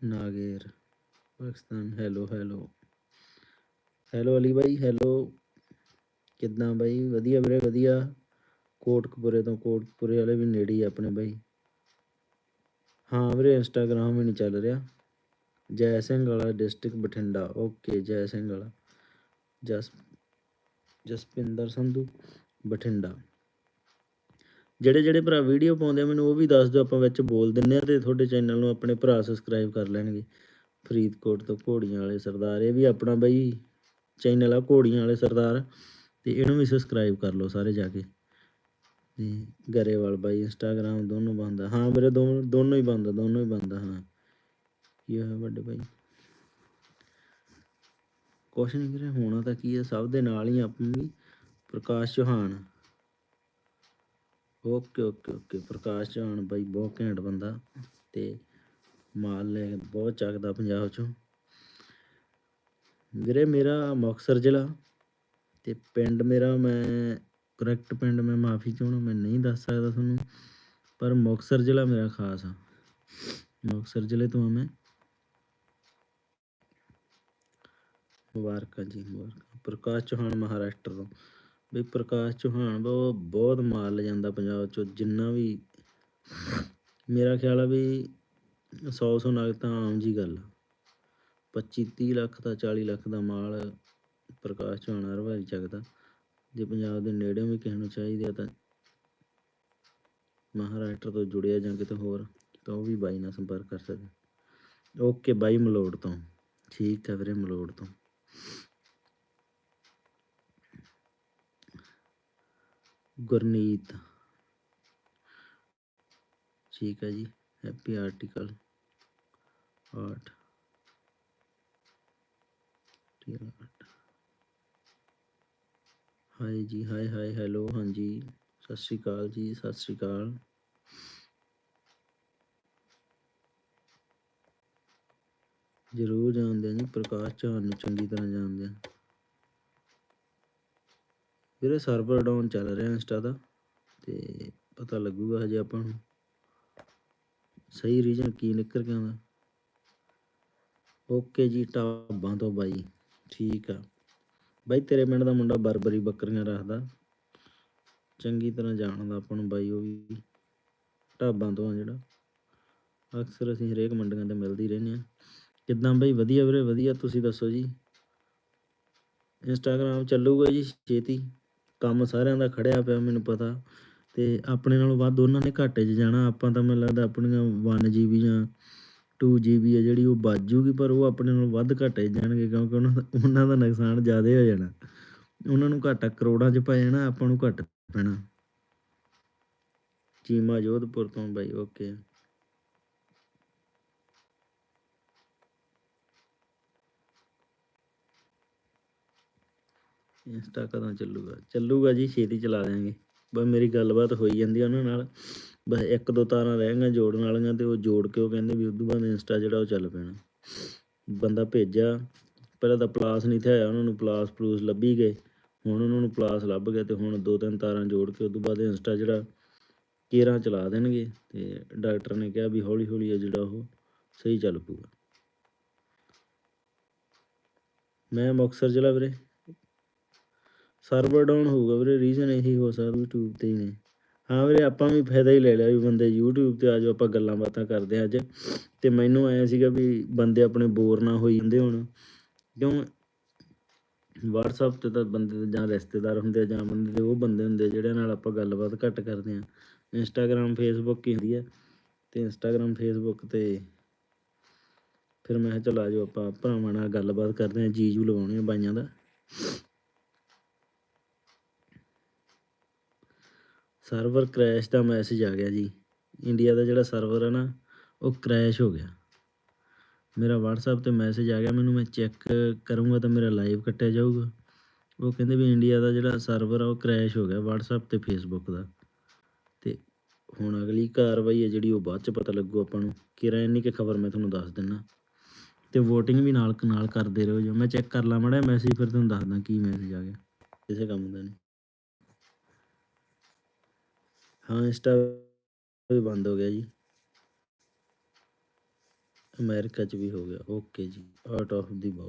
ਨਾਗੇਰ Pakistan hello hello hello Ali ਬਾਈ hello ਕਿੱਦਾਂ ਬਾਈ ਵਧੀਆ ਵੀਰੇ ਵਧੀਆ ਕੋਟਕਪੁਰੇ ਤੋਂ ਕੋਟਕਪੁਰੇ ਵਾਲੇ ਵੀ ਨੇੜੇ ਹੀ ਆਪਣੇ ਬਾਈ ਹਾਂ ਵੀਰੇ ਇੰਸਟਾਗ੍ਰਾਮ ਵੀ ਨਹੀਂ ਚੱਲ ਰਿਹਾ ਜੈ ਸਿੰਘ ਵਾਲਾ ਡਿਸਟ੍ਰਿਕਟ ਬਠਿੰਡਾ ਓਕੇ ਜੈ ਸਿੰਘ ਵਾਲਾ ਜਸ ਜਸਪਿੰਦਰ ਸੰਧੂ ਬਠਿੰਡਾ ਜਿਹੜੇ ਜਿਹੜੇ ਭਰਾ ਵੀਡੀਓ ਪਾਉਂਦੇ ਆ, ਮੈਨੂੰ ਉਹ ਵੀ ਦੱਸ ਦਿਓ, ਆਪਾਂ ਵਿੱਚ ਬੋਲ ਦਿੰਨੇ ਆ ਤੇ ਤੁਹਾਡੇ ਚੈਨਲ ਨੂੰ ਆਪਣੇ ਭਰਾ ਸਬਸਕ੍ਰਾਈਬ ਕਰ ਲੈਣਗੇ। ਫਰੀਦਕੋਟ ਤੋਂ ਘੋੜੀਆਂ ਵਾਲੇ ਸਰਦਾਰ, ਇਹ ਵੀ ਆਪਣਾ ਬਈ ਚੈਨਲ ਆ, ਘੋੜੀਆਂ ਵਾਲੇ ਸਰਦਾਰ, ਤੇ ਇਹਨੂੰ ਵੀ ਸਬਸਕ੍ਰਾਈਬ ਕਰ ਲਓ ਸਾਰੇ ਜਾ ਕੇ। ਤੇ ਗਰੇਵਾਲ ਬਾਈ ਇੰਸਟਾਗ੍ਰਾਮ ਦੋਨੋਂ ਬੰਦ ਹਾਂ ਮੇਰੇ ਦੋਨੋਂ ਦੋਨੋਂ ਹੀ ਬੰਦ ਦੋਨੋਂ ਹੀ ਬੰਦ ਆ, ਹਾਂ। ਕੀ ਹੋਇਆ ਵੱਡੇ ਬਾਈ? ਕੁਛ ਨਹੀਂ ਵੀਰੇ, ਹੋਣਾ ਤਾਂ ਕੀ ਹੈ ਸਭ ਦੇ ਨਾਲ ਹੀ ਆਪਾਂ ਵੀ। Prakash Chauhan. Okay okay okay Prakash Chauhan ਬਾਈ ਬਹੁਤ ਘੈਂਟ ਬੰਦਾ ਤੇ ਮਾਲ ਲੈ ਕੇ ਬਹੁਤ ਚੱਕਦਾ ਪੰਜਾਬ ਚੋਂ। ਵੀਰੇ ਮੇਰਾ ਮੁਕਤਸਰ ਜ਼ਿਲ੍ਹਾ ਤੇ ਪਿੰਡ ਮੇਰਾ ਮੈਂ ਕਰੈਕਟ ਪਿੰਡ ਮੈਂ ਮਾਫੀ ਚਾਹੁੰਦਾ, ਮੈਂ ਨਹੀਂ ਦੱਸ ਸਕਦਾ ਤੁਹਾਨੂੰ, ਪਰ ਮੁਕਤਸਰ ਜ਼ਿਲ੍ਹਾ ਮੇਰਾ ਖਾਸ ਆ। ਮੁਕਤਸਰ ਜ਼ਿਲ੍ਹੇ ਤੋਂ ਆ ਮੈਂ। ਮੁਬਾਰਕਾਂ ਜੀ, ਮੁਬਾਰਕਾਂ। ਪ੍ਰਕਾਸ਼ ਚੌਹਾਨ ਮਹਾਰਾਸ਼ਟਰ ਤੋਂ। ਵੀ ਪ੍ਰਕਾਸ਼ ਚੌਹਾਨ ਉਹ ਬਹੁਤ ਮਾਲ ਲੈ ਪੰਜਾਬ ਚੋਂ, ਜਿੰਨਾ ਵੀ ਮੇਰਾ ਖਿਆਲ ਆ ਵੀ 100 100 ਨਗ ਤਾਂ ਆਮ ਜੀ ਗੱਲ ਆ। 25 30 ਲੱਖ ਦਾ 40 ਲੱਖ ਦਾ ਮਾਲ ਪ੍ਰਕਾਸ਼ ਚੌਹਾਨ ਹਰ ਵਾਰੀ ਚੱਕਦਾ। ਜੇ ਪੰਜਾਬ ਦੇ ਨੇੜੇ ਵੀ ਕਿਸੇ ਨੂੰ ਚਾਹੀਦੇ ਆ ਤਾਂ ਮਹਾਰਾਸ਼ਟਰ ਤੋਂ ਜੁੜਿਆ ਜਾਂ ਕਿਤੇ ਹੋਰ, ਤਾਂ ਉਹ ਵੀ ਬਾਈ ਨਾਲ ਸੰਪਰਕ ਕਰ ਸਕਦੇ ਓਕੇ ਬਾਈ ਮਲੋੜ ਤੋਂ। ਠੀਕ ਹੈ ਵੀਰੇ ਮਲੋੜ ਤੋਂ। ਗੁਰਨੀਤ। ਠੀਕ ਹੈ ਜੀ happy article art art hi ਜੀ ਹਾਈ ਹਾਈ ਹੈਲੋ ਹਾਂਜੀ। ਸਤਿ ਸ਼੍ਰੀ ਅਕਾਲ ਜੀ, ਸਤਿ ਸ਼੍ਰੀ ਅਕਾਲ। ਜ਼ਰੂਰ ਜਾਣਦੇ ਆ ਜੀ, ਪ੍ਰਕਾਸ਼ ਚੌਹਾਨ ਨੂੰ ਚੰਗੀ ਤਰ੍ਹਾਂ ਜਾਣਦੇ ਆ। ਵੀਰੇ ਸਰਵਰ ਡਾਊਨ ਚੱਲ ਰਿਹਾ ਇੰਸਟਾ ਦਾ, ਤੇ ਪਤਾ ਲੱਗੂਗਾ ਹਜੇ ਆਪਾਂ ਨੂੰ ਸਹੀ ਰੀਜਨ ਕੀ ਨਿਕਲ ਕੇ ਆਉਂਦਾ ਓਕੇ ਜੀ, ਢਾਬਾਂ ਤੋਂ ਬਾਈ, ਠੀਕ ਆ। ਬਾਈ, ਤੇਰੇ ਪਿੰਡ ਦਾ ਮੁੰਡਾ ਬਰਬਰੀ ਬੱਕਰੀਆਂ ਰੱਖਦਾ। ਚੰਗੀ ਤਰ੍ਹਾਂ ਜਾਣਦਾ ਆਪਾਂ ਨੂੰ ਬਾਈ ਉਹ ਵੀ, ਢਾਬਾਂ ਤੋਂ ਆ ਜਿਹੜਾ। ਅਕਸਰ ਅਸੀਂ ਹਰੇਕ ਮੰਡੀਆਂ ਤੇ ਮਿਲਦੀ ਰਹਿੰਦੇ ਆ ਕਿੱਦਾਂ ਬਾਈ? ਵਧੀਆ ਵੀਰੇ, ਵਧੀਆ। ਤੁਸੀਂ ਦੱਸੋ ਜੀ। ਇੰਸਟਾਗ੍ਰਾਮ ਚੱਲੂਗਾ ਜੀ ਛੇਤੀ? ਕੰਮ ਸਾਰਿਆਂ ਦਾ ਖੜਿਆ ਪਿਆ ਮੈਨੂੰ ਪਤਾ। ਅਤੇ ਆਪਣੇ ਨਾਲੋਂ ਵੱਧ ਉਹਨਾਂ ਨੇ ਘਾਟੇ 'ਚ ਜਾਣਾ। ਆਪਾਂ ਤਾਂ ਮੈਨੂੰ ਲੱਗਦਾ ਆਪਣੀਆਂ 1 GB ਜਾਂ 2 GB ਹੈ ਜਿਹੜੀ ਉਹ ਬਚ ਜੂਗੀ, ਪਰ ਉਹ ਆਪਣੇ ਨਾਲੋਂ ਵੱਧ ਘਾਟੇ 'ਚ ਜਾਣਗੇ ਕਿਉਂਕਿ ਉਹਨਾਂ ਦਾ ਉਹਨਾਂ ਦਾ ਨੁਕਸਾਨ ਜ਼ਿਆਦਾ ਹੋ ਜਾਣਾ। ਉਹਨਾਂ ਨੂੰ ਘਾਟਾ ਕਰੋੜਾਂ 'ਚ ਪੈ ਜਾਣਾ, ਆਪਾਂ ਨੂੰ ਘੱਟ ਪੈਣਾ। ਚੀਮਾ ਜੋਧਪੁਰ ਤੋਂ ਬਾਈ ਓਕੇ ਇੰਸਟਾ ਕਦੋਂ ਚੱਲੂਗਾ? ਚੱਲੂਗਾ ਜੀ, ਛੇਤੀ ਚਲਾ ਦਿਆਂਗੇ। ਬਸ ਮੇਰੀ ਗੱਲਬਾਤ ਹੋਈ ਜਾਂਦੀ ਉਹਨਾਂ ਨਾਲ। ਬਸ ਇੱਕ ਦੋ ਤਾਰਾਂ ਰਹਿ ਗਈਆਂ ਜੋੜਨ ਵਾਲੀਆਂ ਤੇ ਉਹ ਜੋੜ ਕੇ ਉਹ ਕਹਿੰਦੇ ਵੀ ਉਦੋਂ ਬਾਅਦ ਇੰਸਟਾ ਜਿਹੜਾ ਉਹ ਚੱਲ ਪੈਣਾ। ਬੰਦਾ ਭੇਜਿਆ। ਪਹਿਲਾਂ ਤਾਂ ਪਲਾਸ ਨਹੀਂ ਥਿਆ ਉਹਨਾਂ ਨੂੰ ਪਲਾਸ ਪਲੂਸ ਲੱਭੀ ਗਏ। ਹੁਣ ਉਹਨਾਂ ਨੂੰ ਪਲਾਸ ਲੱਭ ਗਿਆ ਤੇ ਹੁਣ ਦੋ ਤਿੰਨ ਤਾਰਾਂ ਜੋੜ ਕੇ ਉਦੋਂ ਬਾਅਦ ਇੰਸਟਾ ਜਿਹੜਾ ਕੇਰਾਂ ਚਲਾ ਦੇਣਗੇ ਤੇ ਡਾਕਟਰ ਨੇ ਕਿਹਾ ਵੀ ਹੌਲੀ ਹੌਲੀ ਆ ਜਿਹੜਾ ਉਹ ਸਹੀ ਚੱਲ ਪੂਗਾ ਮੈਂ ਮੁਕਤਸਰ ਜ਼ਿਲ੍ਹਾ ਵੀਰੇ। ਸਰਵਰ ਡਾਊਨ ਹੋਊਗਾ ਵੀਰੇ ਰੀਜ਼ਨ ਇਹੀ ਹੋ ਸਕਦਾ YouTube ਤੇ ਹੀ ਨੇ। ਹਾਂ ਵੀਰੇ, ਆਪਾਂ ਵੀ ਫਾਇਦਾ ਹੀ ਲੈ ਲਿਆ ਵੀ ਬੰਦੇ YouTube ਤੇ ਆ ਜਾਓ, ਆਪਾਂ ਗੱਲਾਂ ਬਾਤਾਂ ਕਰਦੇ ਹਾਂ ਅੱਜ। ਤੇ ਮੈਨੂੰ ਐ ਸੀਗਾ ਵੀ ਬੰਦੇ ਆਪਣੇ ਬੋਰ ਨਾ ਹੋਈ ਜਾਂਦੇ ਹੁਣ। ਕਿਉਂ? WhatsApp ਤੇ ਤਾਂ ਬੰਦੇ ਜਾਂ ਰਿਸ਼ਤੇਦਾਰ ਹੁੰਦੇ ਆ ਜਾਂ ਬੰਦੇ ਦੇ ਉਹ ਬੰਦੇ ਹੁੰਦੇ ਆ ਜਿਹੜੇ ਨਾਲ ਆਪਾਂ ਗੱਲਬਾਤ ਘੱਟ ਕਰਦੇ ਆ Instagram, Facebook ਹੀ ਹੁੰਦੀ ਆ। ਤੇ Instagram, Facebook ਤੇ ਫਿਰ ਮੈਂ ਕਿਹਾ ਚਲ ਆ ਜਾਓ ਆਪਾਂ ਭਰਾਵਾਂ ਨਾਲ ਗੱਲਬਾਤ ਕਰਦੇ ਆ ਜੀ ਲਵਾਉਣੇ ਆ ਬਾਈਆਂ ਦਾ। ਸਰਵਰ ਕ੍ਰੈਸ਼ ਦਾ ਮੈਸੇਜ ਆ ਗਿਆ ਜੀ। ਇੰਡੀਆ ਦਾ ਜਿਹੜਾ ਸਰਵਰ ਹੈ ਨਾ, ਉਹ ਕ੍ਰੈਸ਼ ਹੋ ਗਿਆ। ਮੇਰਾ WhatsApp ਤੇ ਮੈਸੇਜ ਆ ਗਿਆ, ਮੈਨੂੰ ਮੈਂ ਚੈੱਕ ਕਰੂੰਗਾ ਤਾਂ ਮੇਰਾ ਲਾਈਵ ਕੱਟਿਆ ਜਾਊਗਾ। ਉਹ ਕਹਿੰਦੇ ਵੀ ਇੰਡੀਆ ਦਾ ਜਿਹੜਾ ਸਰਵਰ ਆ, ਉਹ ਕ੍ਰੈਸ਼ ਹੋ ਗਿਆ WhatsApp ਤੇ Facebook ਦਾ। ਤੇ ਹੁਣ ਅਗਲੀ ਕਾਰਵਾਈ ਹੈ ਜਿਹੜੀ, ਉਹ ਬਾਅਦ ਚ ਪਤਾ ਲੱਗੂ ਆਪਾਂ ਨੂੰ। ਕਿਰਾ ਇੰਨੀ ਕਿ ਖਬਰ ਮੈਂ ਤੁਹਾਨੂੰ ਦੱਸ ਦਿੰਨਾ। ਤੇ VOTING ਵੀ ਨਾਲ ਨਾਲ ਕਰਦੇ ਰਹੋ ਜੋ। ਮੈਂ ਚੈੱਕ ਕਰ ਲਾ, ਮੜਾ ਮੈਸੇਜ ਫਿਰ ਤੁਹਾਨੂੰ ਦੱਸਦਾ ਕੀ ਮੈਸੇਜ ਆ ਗਿਆ। ਕਿਸੇ ਕੰਮ ਦਾ ਨਹੀਂ। ਹਾਂ, ਇੰਸਟਾ ਵੀ ਬੰਦ ਹੋ ਗਿਆ ਜੀ। ਅਮਰੀਕਾ 'ਚ ਵੀ ਹੋ ਗਿਆ। ਓਕੇ ਜੀ, ਆਊਟ ਆਫ ਦੀ ਬਾਕਸ